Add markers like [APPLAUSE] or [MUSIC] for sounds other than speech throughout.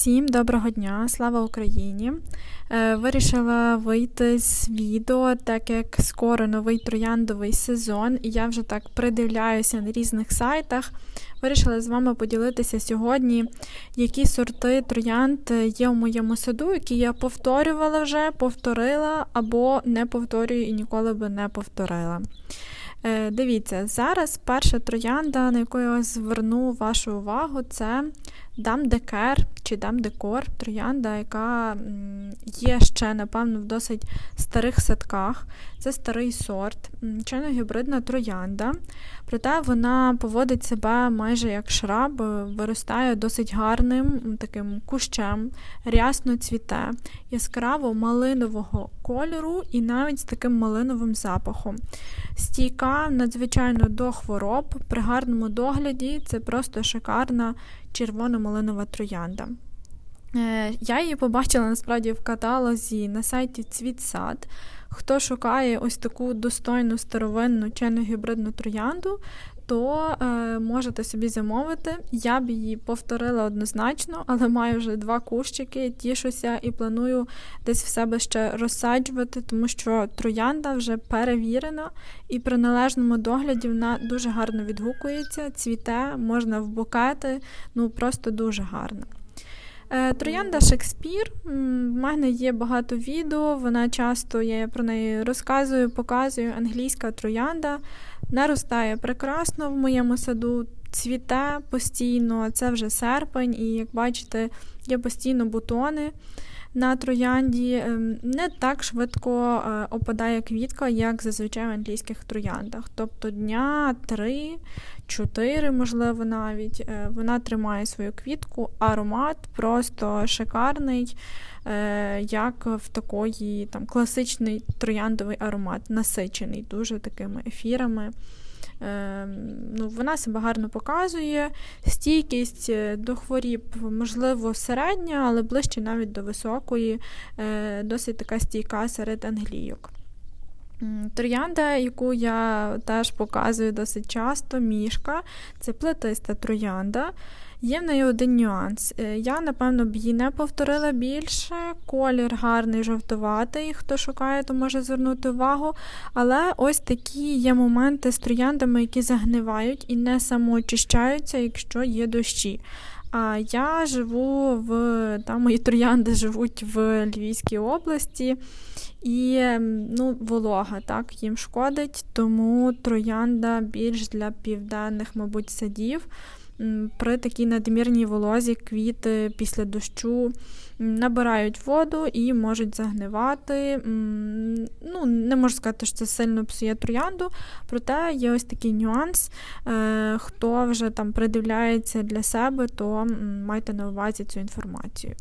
Всім доброго дня, слава Україні! Е, Вирішила вийти з відео, так як скоро новий трояндовий сезон, і я вже так придивляюся на різних сайтах. Вирішила з вами поділитися сьогодні, які сорти троянд є в моєму саду, які я повторювала вже, повторила або не повторюю і ніколи би не повторила. Е, Дивіться, зараз перша троянда, на яку я зверну вашу увагу, це Дам Декер чи Дам Декор троянда, яка є ще, напевно, в досить старих садках. Це старий сорт, чайно-гібридна троянда. Проте вона поводить себе майже як шраб, виростає досить гарним таким кущем, рясно цвіте, яскраво малинового кольору і навіть з таким малиновим запахом. Стійка надзвичайно до хвороб, при гарному догляді це просто шикарна червоно-малинова троянда. Е, я її побачила насправді в каталозі на сайті Цвітсад. Хто шукає ось таку достойну старовинну чайно-гібридну троянду, то е, можете собі замовити. Я б її повторила однозначно, але маю вже два кущики, тішуся і планую десь в себе ще розсаджувати, тому що троянда вже перевірена і при належному догляді вона дуже гарно відгукується, цвіте, можна в букети, ну просто дуже гарно. Е, троянда Шекспір. В мене є багато відео, вона часто я про неї розказую, показую. Англійська троянда наростає прекрасно в моєму саду, цвіте постійно, це вже серпень, і як бачите, є постійно бутони на троянді. Ем, не так швидко е, опадає квітка, як зазвичай в англійських трояндах. Тобто дня 3-4, можливо, навіть е, вона тримає свою квітку, аромат просто шикарний, е, як в такої там класичний трояндовий аромат, насичений дуже такими ефірами. Ем, ну, Вона себе гарно показує. Стійкість е, до хворіб, можливо, середня, але ближче навіть до високої, е, досить така стійка серед англійок. Троянда, яку я теж показую досить часто, мішка, це плетиста троянда. Є в неї один нюанс. Е, я, напевно, б її не повторила більше. Колір гарний, жовтуватий. Хто шукає, то може звернути увагу. Але ось такі є моменти з трояндами, які загнивають і не самоочищаються, якщо є дощі. А я живу в там мої троянди живуть в Львівській області, і ем, ну, волога так їм шкодить, тому троянда більш для південних, мабуть, садів при такій надмірній волозі квіти після дощу набирають воду і можуть загнивати. Ну, Не можу сказати, що це сильно псує троянду, проте є ось такий нюанс. Е, хто вже там придивляється для себе, то майте на увазі цю інформацію.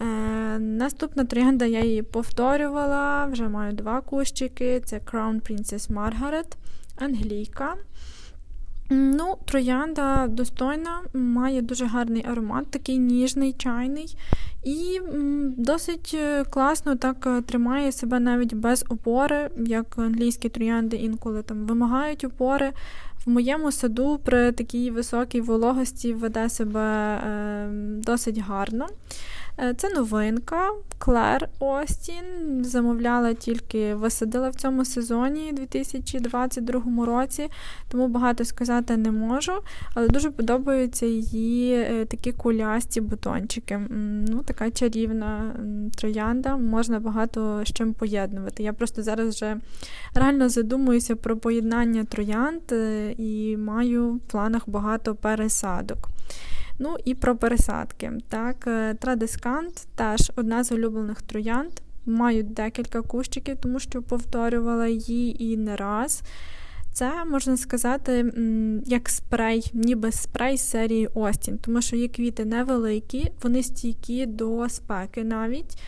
Е, Наступна троянда я її повторювала, вже маю два кущики: це Crown Princess Margaret, Англійка. Ну, Троянда достойна, має дуже гарний аромат, такий ніжний, чайний. І досить е, класно так е, тримає себе навіть без опори, як англійські троянди інколи там вимагають опори. В моєму саду при такій високій вологості веде себе е, досить гарно. Е, це новинка. Клер Остін. Замовляла тільки висадила в цьому сезоні 2022 році, тому багато сказати не можу. Але дуже подобаються її е, такі кулясті бутончики. Ну, Така чарівна троянда, можна багато з чим поєднувати. Я просто зараз вже реально задумуюся про поєднання троянд е, і маю в планах багато пересадок. Ну і про пересадки. Так, е, Традискант теж одна з улюблених троянд. Маю декілька кущиків, тому що повторювала її і не раз. Це, можна сказати, як спрей, ніби спрей серії Остін, тому що є квіти невеликі, вони стійкі до спеки навіть,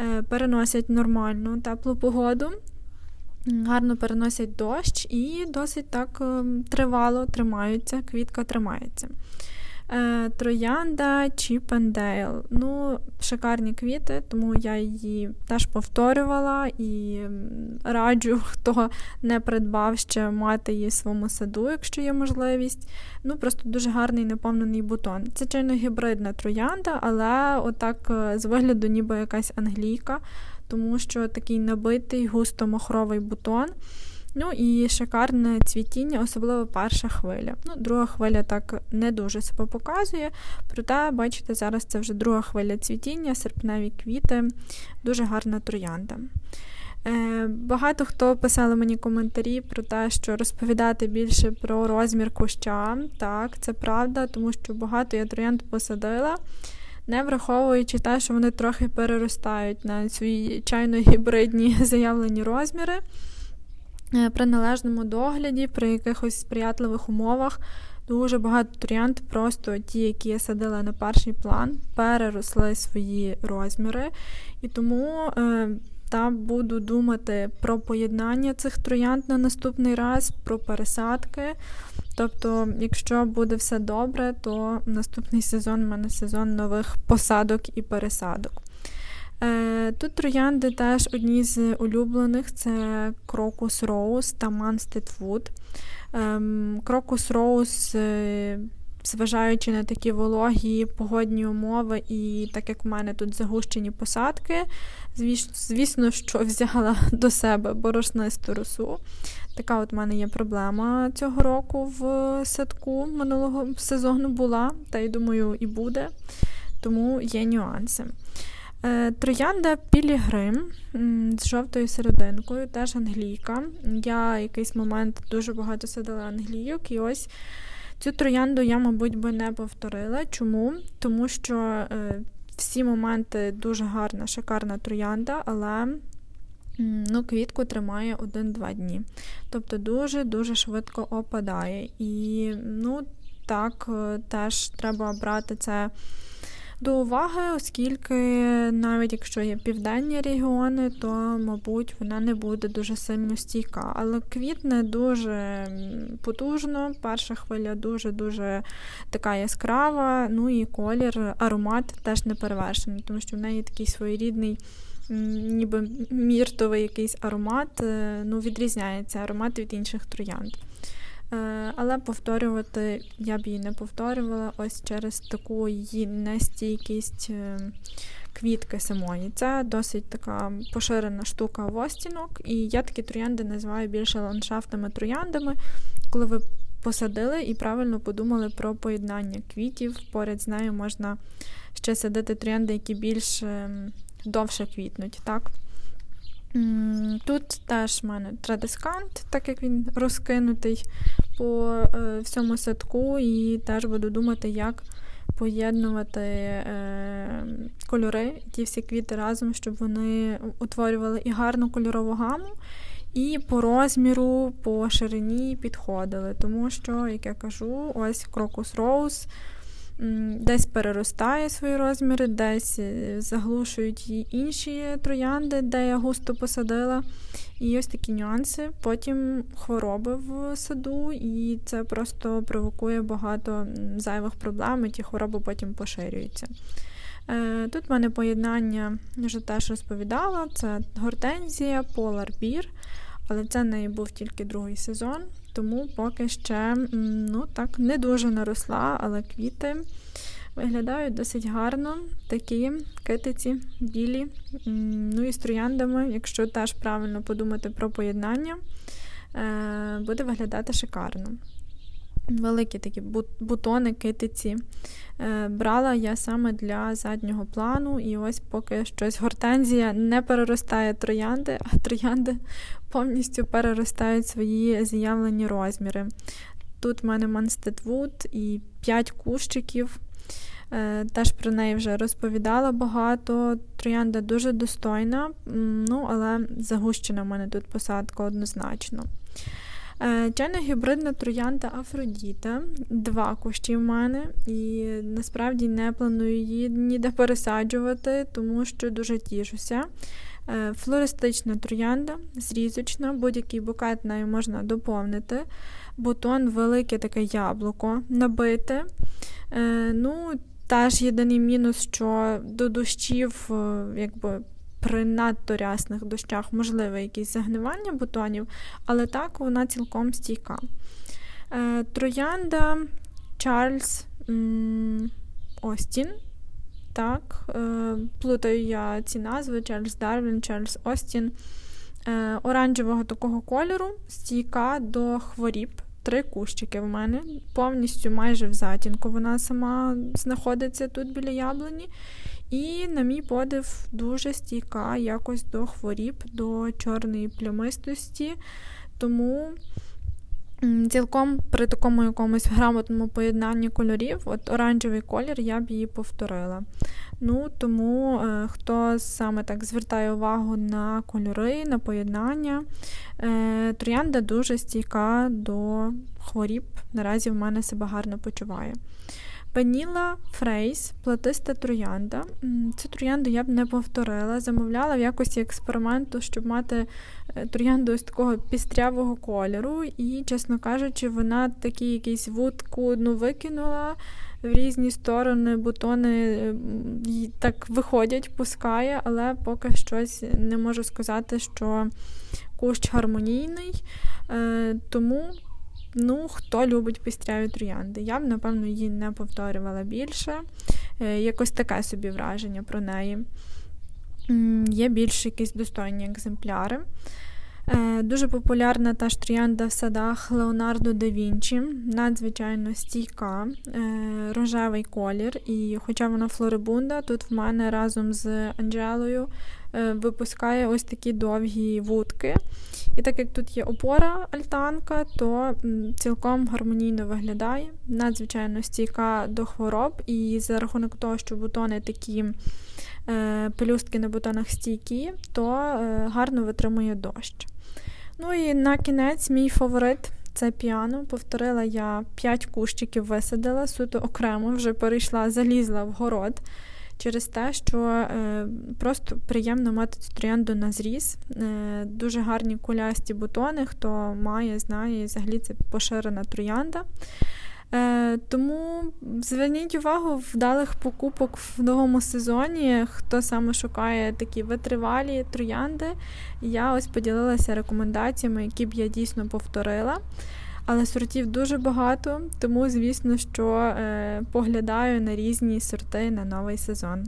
е, переносять нормальну теплу погоду, гарно переносять дощ і досить так ем, тривало тримаються, квітка тримається. Е, Троянда Чіпендейл. Ну, шикарні квіти, тому я її теж повторювала і раджу, [LAUGHS] хто не придбав ще мати її в своєму саду, якщо є можливість. Ну, просто дуже гарний наповнений бутон. Це чайно гібридна троянда, але отак е, з вигляду, ніби якась англійка, тому що такий набитий густо-махровий бутон. Ну і шикарне цвітіння, особливо перша хвиля. Ну, Друга хвиля так не дуже себе показує. Проте, бачите, зараз це вже друга хвиля цвітіння, серпневі квіти, дуже гарна троянда. Е, багато хто писали мені коментарі про те, що розповідати більше про розмір куща. Так, це правда, тому що багато я троянд посадила, не враховуючи те, що вони трохи переростають на свої чайно-гібридні [LAUGHS] заявлені розміри. Е, при належному догляді, при якихось сприятливих умовах. Дуже багато троянд, просто ті, які я садила на перший план, переросли свої розміри. І тому е, та буду думати про поєднання цих троянд на наступний раз, про пересадки. Тобто, якщо буде все добре, то наступний сезон у мене сезон нових посадок і пересадок. Е, тут троянди теж одні з улюблених це Crocus Rose та Munstead Wood. Crocus Rose, зважаючи на такі вологі погодні умови, і так як в мене тут загущені посадки, звісно, що [LAUGHS] взяла до себе борошнисту росу. Така от в мене є проблема цього року в садку минулого сезону була, та й думаю, і буде, тому є нюанси. Е, троянда Пілігрим з жовтою серединкою, теж англійка. Я якийсь момент дуже багато садила англійок, і ось цю троянду я, мабуть, би не повторила. Чому? Тому що е, всі моменти дуже гарна, шикарна троянда, але ну, квітку тримає 1-2 дні. Тобто дуже-дуже швидко опадає. І ну, так, е, теж треба брати це до уваги, оскільки навіть якщо є південні регіони, то, мабуть, вона не буде дуже сильно стійка. Але квітне дуже потужно, перша хвиля дуже-дуже така яскрава, ну і колір, аромат теж не перевершений, тому що в неї такий своєрідний. Ніби міртовий якийсь аромат, е, ну, відрізняється аромат від інших троянд. Е, але повторювати я б її не повторювала ось через таку її нестійкість е, квітки самої. Це досить така поширена штука востінок, і я такі троянди називаю більше ландшафтами трояндами, коли ви посадили і правильно подумали про поєднання квітів. Поряд з нею можна ще садити троянди, які більш ем, довше квітнуть. так? Тут теж в мене традискант, так як він розкинутий по е, всьому садку, і теж буду думати, як поєднувати е, кольори, ті всі квіти разом, щоб вони утворювали і гарну кольорову гаму, і по розміру, по ширині підходили. Тому що, як я кажу, ось Crocus Rose – десь переростає свої розміри, десь е, заглушують її інші троянди, де я густо посадила. І ось такі нюанси. Потім хвороби в саду, і це просто провокує багато зайвих проблем, і ті хвороби потім поширюються. Е, тут в мене поєднання, вже теж розповідала, це гортензія, Beer, але це в неї був тільки другий сезон тому поки ще ну так, не дуже наросла, але квіти виглядають досить гарно. Такі китиці білі. Ну і з трояндами, якщо теж правильно подумати про поєднання, е, буде виглядати шикарно. Великі такі бутони, китиці. Е, брала я саме для заднього плану, і ось поки щось гортензія не переростає троянди, а троянди повністю переростають свої з'явлені розміри. Тут в мене Манстедвуд і 5 кущиків. Е, теж про неї вже розповідала багато. Троянда дуже достойна, ну, але загущена в мене тут посадка однозначно. Е, чайна гібридна троянда Афродіта. Два кущі в мене, і насправді не планую її ніде пересаджувати, тому що дуже тішуся. Е, Флористична троянда, зрізочна, будь-який букет нею можна доповнити. Бутон велике таке яблуко набите. Е, Ну, теж єдиний мінус, що до дощів, е, якби при надто рясних дощах можливе якесь загнивання бутонів, але так вона цілком стійка. Е, Троянда Чарльз Остін. Так, е, плутаю я ці назви: Чарльз Дарвін, Чарльз Остін. Е, Оранжевого такого кольору, стійка до хворіб. Три кущики в мене, повністю майже в затінку. Вона сама знаходиться тут біля яблуні. І, на мій подив, дуже стійка якось до хворіб, до чорної плямистості. Тому цілком при такому якомусь грамотному поєднанні кольорів, от оранжевий колір, я б її повторила. Ну, тому е, хто саме так звертає увагу на кольори, на поєднання, е, троянда дуже стійка до хворіб. Наразі в мене себе гарно почуває. Ваніла Фрейс, платиста троянда. Цю троянду я б не повторила. Замовляла в якості експерименту, щоб мати е, троянду ось такого пістрявого кольору. І, чесно кажучи, вона такий якийсь вудку одну викинула в різні сторони, бутони е, так виходять, пускає, але поки щось не можу сказати, що кущ гармонійний. Е, Тому Ну, хто любить пістряві троянди? Я б, напевно, її не повторювала більше. Е, Якось таке собі враження про неї. Є більш якісь достойні екземпляри. Е, Дуже популярна та ж троянда в садах Леонардо да Вінчі, надзвичайно стійка, е, рожевий колір. І хоча вона флорибунда, тут в мене разом з Анджелою випускає ось такі довгі вудки. І так як тут є опора альтанка, то цілком гармонійно виглядає, надзвичайно стійка до хвороб, і за рахунок того, що бутони такі е, пелюстки на бутонах стійкі, то е, гарно витримує дощ. Ну і на кінець мій фаворит це піано. Повторила я 5 кущиків висадила, суто окремо, вже перейшла, залізла в город. Через те, що е, просто приємно мати цю троянду на зріз. Е, дуже гарні кулясті бутони. Хто має, знає, і взагалі це поширена троянда. Е, тому зверніть увагу вдалих покупок в новому сезоні. Хто саме шукає такі витривалі троянди, я ось поділилася рекомендаціями, які б я дійсно повторила. Але сортів дуже багато, тому, звісно, що е, поглядаю на різні сорти на новий сезон.